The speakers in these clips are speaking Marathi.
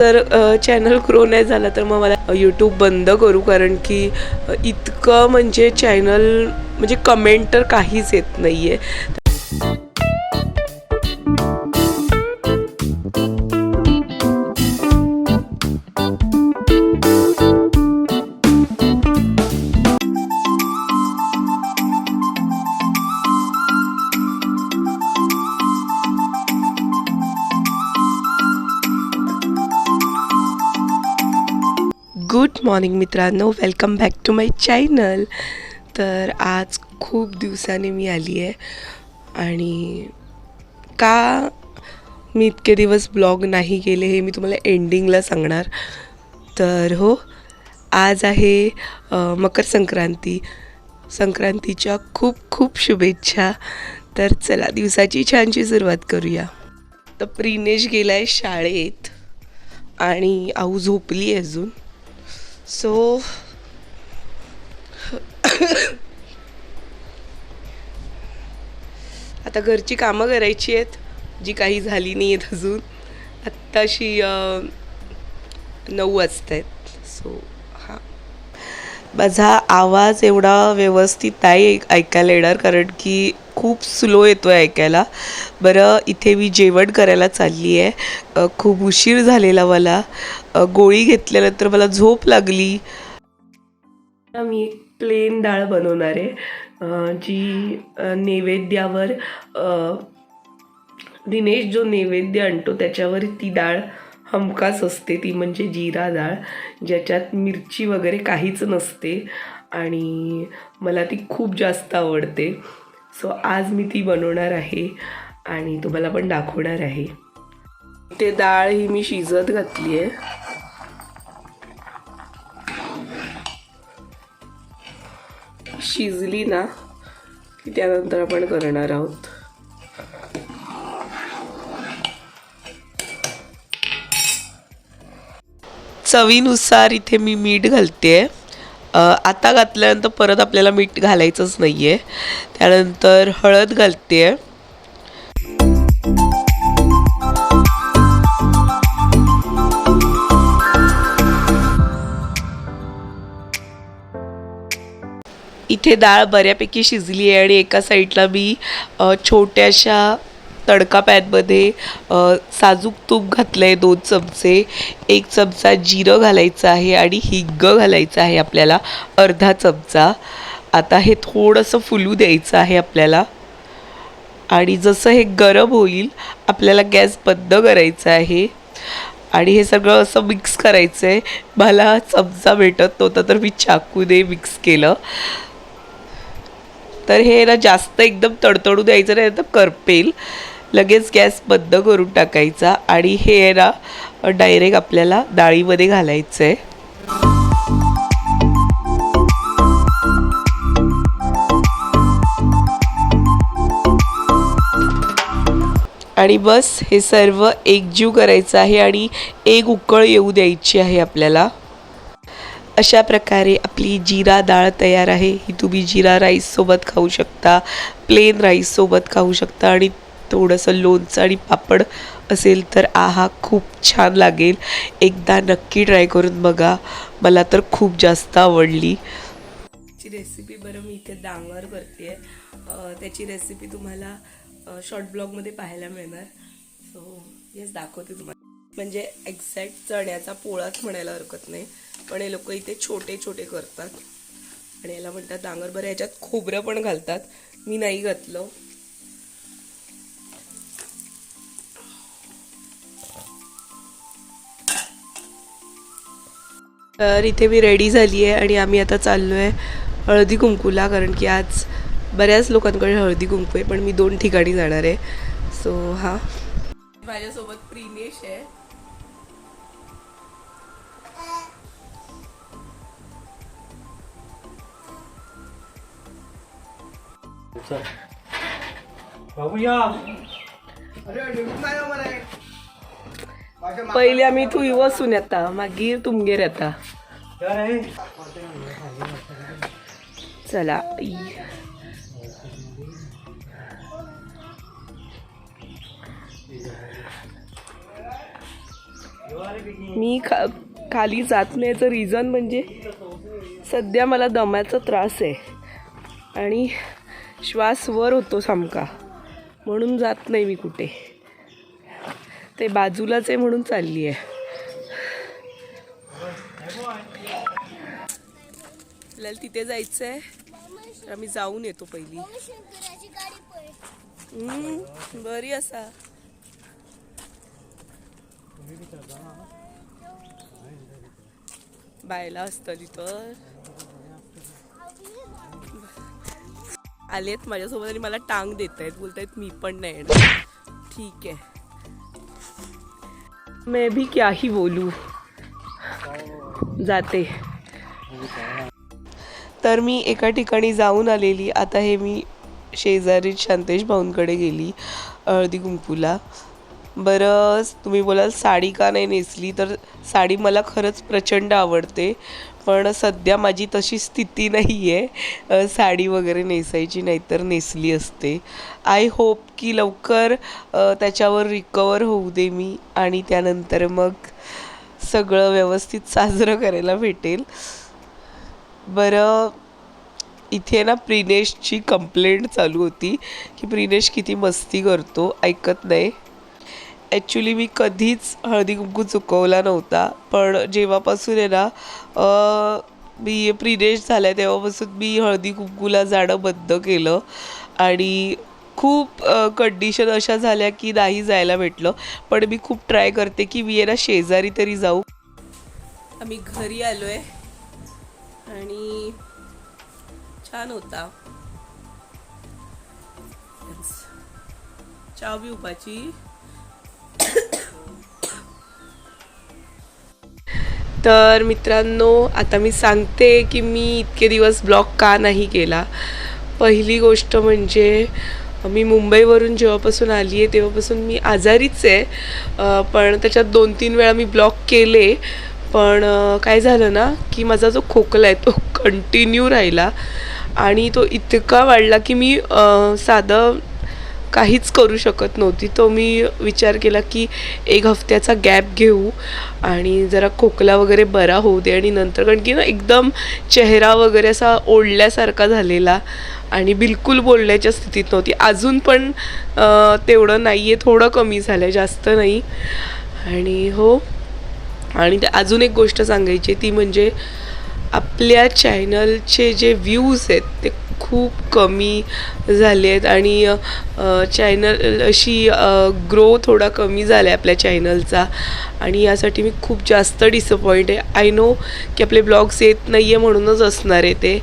तर चॅनल ग्रो नाही झाला तर मग मला यूट्यूब बंद करू. कारण की इतकं म्हणजे चॅनल म्हणजे कमेंट तर काहीच येत नाही आहे गुड मॉर्निंग मित्रांनो welcome back to my channel. तर आज खूप दिवसाने मी आली आहे आणि का मी इतके दिवस ब्लॉग नाही केले हे मी तुम्हाला एंडिंगला सांगणार. तर हो आज आहे मकर संक्रांती. संक्रांतीच्या खूप खूप शुभेच्छा. तर चला दिवसाची छानशी सुरुवात करूया. तर प्रिनेश गेला आहे शाळेत आणि आऊ झोपली आहे अजून. सो आता घरची कामं करायची आहेत जी काही झाली नाही आहेत अजून. आत्ताशी नऊ वाजत आहेत सो हां. माझा आवाज एवढा व्यवस्थित नाही ऐकायला येणार कारण की खूप स्लो येतो आहे ऐकायला. बरं इथे मी जेवण करायला चालली आहे. खूप उशीर झालेला मला. गोळी गोळी घेतल्यानंतर मला झोप लागली. मी एक प्लेन डाळ बनवणार आहे. जी नैवेद्यावर दिनेश जो नैवेद्य आणतो त्याच्यावर ती डाळ हमखास असते. ती म्हणजे जिरा डाळ ज्याच्यात मिरची वगैरे काहीच नसते. आणि मला ती खूप जास्त आवडते. सो आज मी ती बनवणार आहे आणि तुम्हाला पण दाखवणार आहे. ते डाळ ही मी शिजत घातली आहे. शिजली ना की त्यानंतर आपण करणार आहोत. चवीनुसार इथे मी मीठ घालते. आहे आता घातल्यानंतर परत आपल्याला मीठ घालायचंच नाही आहे त्यानंतर हळद घालते आहे इथे डाळ बऱ्यापैकी शिजली आहे आणि एका साईडला मी छोट्याशा तडका पॅनमध्ये साजूक तूप घातलं आहे दोन चमचे. एक चमचा जिरं घालायचं आहे आणि हिंग घालायचं आहे आपल्याला अर्धा चमचा. आता हे थोडंसं फुलू द्यायचं आहे आपल्याला. आणि जसं हे गरम होईल आपल्याला गॅस बंद करायचा आहे. आणि हे सगळं असं मिक्स करायचं आहे मला चमचा भेटत नव्हता तर मी चाकूने मिक्स केलं. तर हे ना जास्त एकदम तडतडू द्यायचं नाही तर करपेल. लगेच गॅस बंद करून टाकायचा आणि हे आहे ना डायरेक्ट आपल्याला डाळीमध्ये घालायचं आहे आणि बस हे सर्व एकजीव करायचं आहे आणि एक उकळ येऊ द्यायची आहे आपल्याला. अशा प्रकारे आपली जिरा डाळ तयार आहे. ही तुम्ही जिरा राईससोबत खाऊ शकता प्लेन राईससोबत खाऊ शकता आणि थोडंसं लोणचं आणि पापड असेल तर आहा खूप छान लागेल. एकदा नक्की ट्राय करून बघा. मला तर खूप जास्त आवडली. ची रेसिपी बरं मी इथे डांगर करते त्याची रेसिपी तुम्हाला शॉर्ट ब्लॉगमध्ये पाहायला मिळणार. सो येस दाखवते तुम्हाला. म्हणजे एक्झॅक्ट चण्याचा पोळाच म्हणायला हरकत नाही. पण हे लोक इथे छोटे छोटे करतात. आणि याला म्हणतात डांगर. बरं याच्यात खोबरं पण घालतात. मी नाही घातलं. तर इथे मी रेडी झाली आहे आणि आम्ही आता चाललो आहे हळदी कुंकूला कारण की आज बऱ्याच लोकांकडे हळदी कुंकू आहे पण मी दोन ठिकाणी जाणार आहे. सो हा. माझ्यासोबत प्रिनेश आहे. बाबूया. पहिले आम्ही तू वसून येता मागीर तुमगेर येता. चला. मी खा खाली जात नाही. याचं रिझन म्हणजे सध्या मला दम्याचा त्रास आहे. आणि श्वास वर होतो सामका. म्हणून जात नाही मी कुठे. ते बाजूलाच आहे म्हणून चालली आहे. आपल्याला तिथे जायचं आहे तर आम्ही जाऊन येतो पहिली. बरी असा. बायला असतली तर. आलेत माझ्यासोबत आणि मला टांग देत आहेत बोलतायत मी पण नाही येणार. ठीक आहे. मैं भी क्या ही बोलू. जाते. तर मी एका ठिकाणी जाऊन आलेली. आता हे मी शेजारी शांतेश भाऊंकडे गेली हळदी कुंकूला. बरं तुम्ही बोलाल साडी का नाही नेसली? तर साडी मला खरंच प्रचंड आवडते. पण सध्या माझी तशी स्थिती नाही आहे साडी वगैरे नेसायची नाहीतर नेसली असते. आय होप की लवकर त्याच्यावर रिकवर होऊ दे मी आणि त्यानंतर मग सगळं व्यवस्थित साजरं करायला भेटेल. बरं इथे ना प्रिनेशची कंप्लेंट चालू होती की प्रिनेश किती मस्ती करतो ऐकत नाही. ॲक्च्युली मी कधीच हळदी कुंकू चुकवला नव्हता पण जेव्हापासून आहे ना मी प्रिनेश झाला आहे तेव्हापासून मी हळदी कुंकूला जाणं बंद केलं. आणि खूप कंडिशन अशा झाल्या की नाही जायला भेटलं. पण मी खूप ट्राय करते की मी आहे ना शेजारी तरी जाऊ. आम्ही घरी आलो आहे आणि छान होता. चहा बी तर मित्रांनो आता मी सांगते की मी इतके दिवस ब्लॉग का नाही केला. पहिली गोष्ट म्हणजे मी मुंबईवरून जेव्हापासून आली आहे तेव्हापासून मी आजारीच आहे. पण त्याच्यात दोन तीन वेळा मी ब्लॉग केले. पण काय झालं ना की माझा जो खोकला आहे तो कंटिन्यू राहिला आणि तो इतका वाढला की मी साधं काहीच करू शकत नव्हती. तो मी विचार केला की एक हफ्त्याचा गॅप घेऊ आणि जरा खोकला वगैरे बरा होऊ दे आणि नंतर कारण की ना एकदम चेहरा वगैरे असा ओढल्यासारखा झालेला आणि बिलकुल बोलण्याच्या स्थितीत नव्हती. अजून पण तेवढं नाही आहे थोडं कमी झालं आहे जास्त नाही. आणि हो आणि ते अजून एक गोष्ट सांगायची ती म्हणजे आपल्या चॅनलचे जे व्ह्यूज आहेत ते खूप कमी झाले आहेत आणि चॅनल अशी ग्रो थोडा कमी झाला आहे आपल्या चॅनलचा आणि यासाठी मी खूप जास्त डिसअपॉइंट आहे. आय नो की आपले ब्लॉग्स येत नाही आहे म्हणूनच असणार आहे ते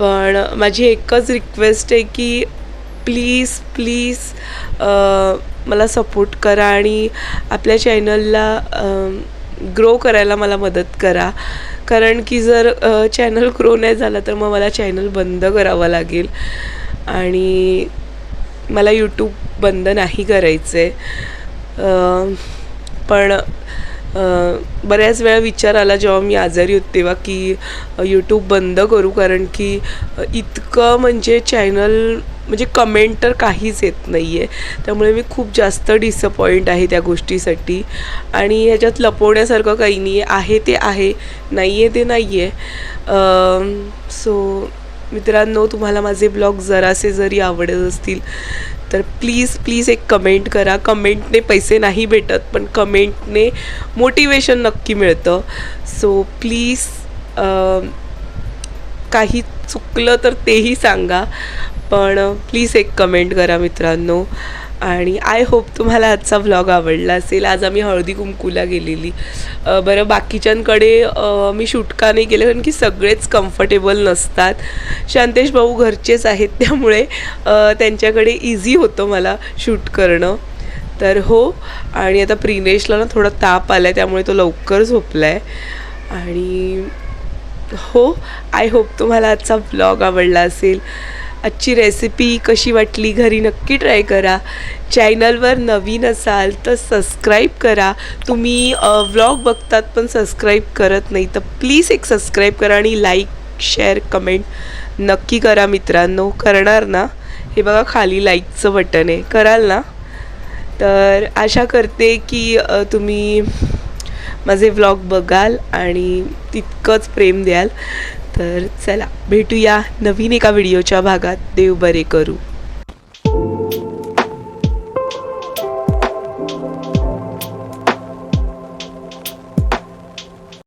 पण माझी एकच रिक्वेस्ट आहे की प्लीज प्लीज मला सपोर्ट करा आणि आपल्या चॅनलला ग्रो करायला मला मदत करा. कारण की जर चॅनल ग्रो नाही झाला तर मग मला चॅनल बंद करावं लागेल. आणि मला यूट्यूब बंद नाही करायचं आहे पण बऱ्याच वेळा विचार आला जेव्हा मी आजारी होते तेव्हा की यूट्यूब बंद करू कारण की इतकं म्हणजे चॅनल म्हणजे कमेंट तर काहीच येत नाही आहे त्यामुळे मी खूप जास्त डिसअपॉइंट आहे त्या गोष्टीसाठी. आणि ह्याच्यात लपवण्यासारखं काही नाही आहे आहे ते आहे नाही आहे ते नाही आहे सो मित्रांनो तुम्हाला माझे ब्लॉग जरासे जरी आवडत असतील तर प्लीज प्लीज एक कमेंट करा. कमेंटने पैसे नाही भेटत पण कमेंटने मोटिवेशन नक्की मिळतं. सो प्लीज काही चुकलं तर तेही सांगा. पण प्लीज एक कमेंट करा मित्रांनो. आणि आय होप तुम्हाला आजचा व्लॉग आवडला असेल. आज आम्ही हळदी कुंकूला गेलेली. बरं बाकीच्यांकडे मी शूटका नाही गेले कारण की सगळेच कम्फर्टेबल नसतात. शांतेश भाऊ घरचेच आहेत त्यामुळे त्यांच्याकडे इझी होतं मला शूट करणं. तर हो आणि आता प्रिनेशला ना थोडा ताप आला आहे त्यामुळे तो लवकर झोपला आहे आणि हो आय होप तुम्हाला आजचा व्लॉग आवडला असेल. आजची रेसिपी कशी वाटली घरी नक्की ट्राय करा. चॅनलवर नवीन असाल तर सबस्क्राईब करा. तुम्ही व्लॉग बघतात पण सबस्क्राईब करत नाही तर प्लीज एक सबस्क्राईब करा आणि लाईक शेअर कमेंट नक्की करा मित्रांनो. करणार ना? हे बघा खाली लाईकचं बटन आहे. कराल ना? तर आशा करते की तुम्ही माझे व्लॉग बघाल आणि तितकंच प्रेम द्याल. तर चला भेटूया नवीन एका व्हिडिओच्या भागात. देव बरे करू.